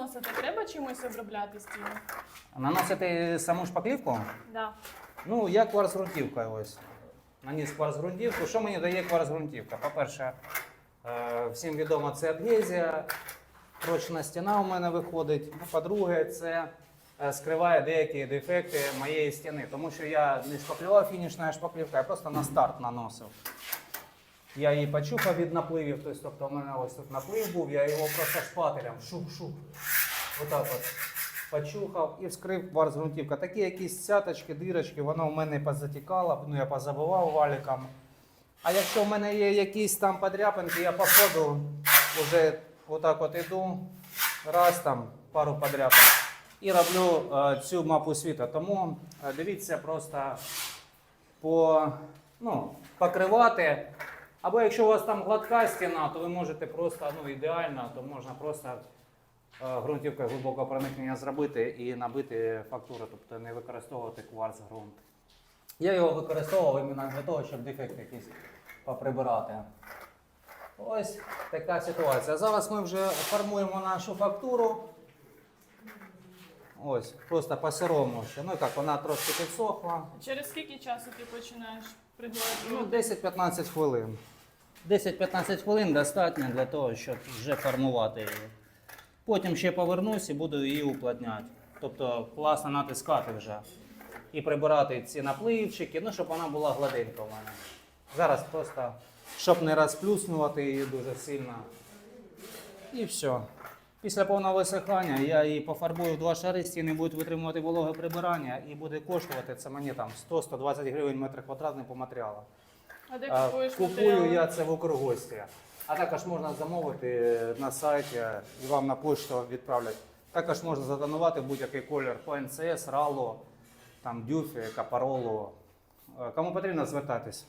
наносити, треба чимось обробляти стіну? Наносити саму шпаклівку? Да. Ну, я кварц-ґрунтівка ось. Наніс кварц-ґрунтівку. Що мені дає кварц-ґрунтівка? По-перше, е, всім відомо, це адгезія, прочна стіна у мене виходить. Ну, По-друге, це е, скриває деякі дефекти моєї стіни, тому що я не шпаклював фінішна шпаклівка, я просто на старт наносив. Я її почухав від напливів, тобто, тобто у мене ось тут наплив був, я його просто шпателем шук-шук. Отак от почухав і вскрив кварц ґрунтівка. Такі якісь цяточки, дирочки, воно в мене позатікало, ну я позабивав валіком. А якщо в мене є якісь там подряпинки, я по ходу вже отак от іду, раз там пару подряпин. І роблю е, цю мапу світу. Тому е, дивіться просто по, ну, покривати. Або якщо у вас там гладка стіна, то ви можете просто ну, ідеально, то можна просто е, ґрунтівкою глибокого проникнення зробити і набити фактуру, тобто не використовувати кварц ґрунт. Я його використовував іменно для того, щоб дефект якийсь поприбирати. Ось така ситуація. Зараз ми вже формуємо нашу фактуру. Ось, просто по-сирому ще. Ну як, вона трошки підсохла. Через скільки часу ти починаєш Ну, пригладжувати? 10-15 хвилин. 10-15 хвилин достатньо для того, щоб вже формувати її. Потім ще повернусь і буду її уплотняти. Тобто класно натискати вже. І прибирати ці напливчики, ну, щоб вона була гладенька у мене. Зараз просто, щоб не розплюснувати її дуже сильно. І все. Після повного висихання я її пофарбую в два шари, стіни будуть витримувати вологе прибирання і буде коштувати це мені там 100-120 гривень метр квадратний по матеріалу. А де А, купуєш Купую матеріали? я це в Укргості. А також можна замовити на сайті і вам на пошту відправлять. Також можна затонувати будь-який колір по НЦС, рало, там, дюфі, капаролу. Е, Кому потрібно, звертайтесь.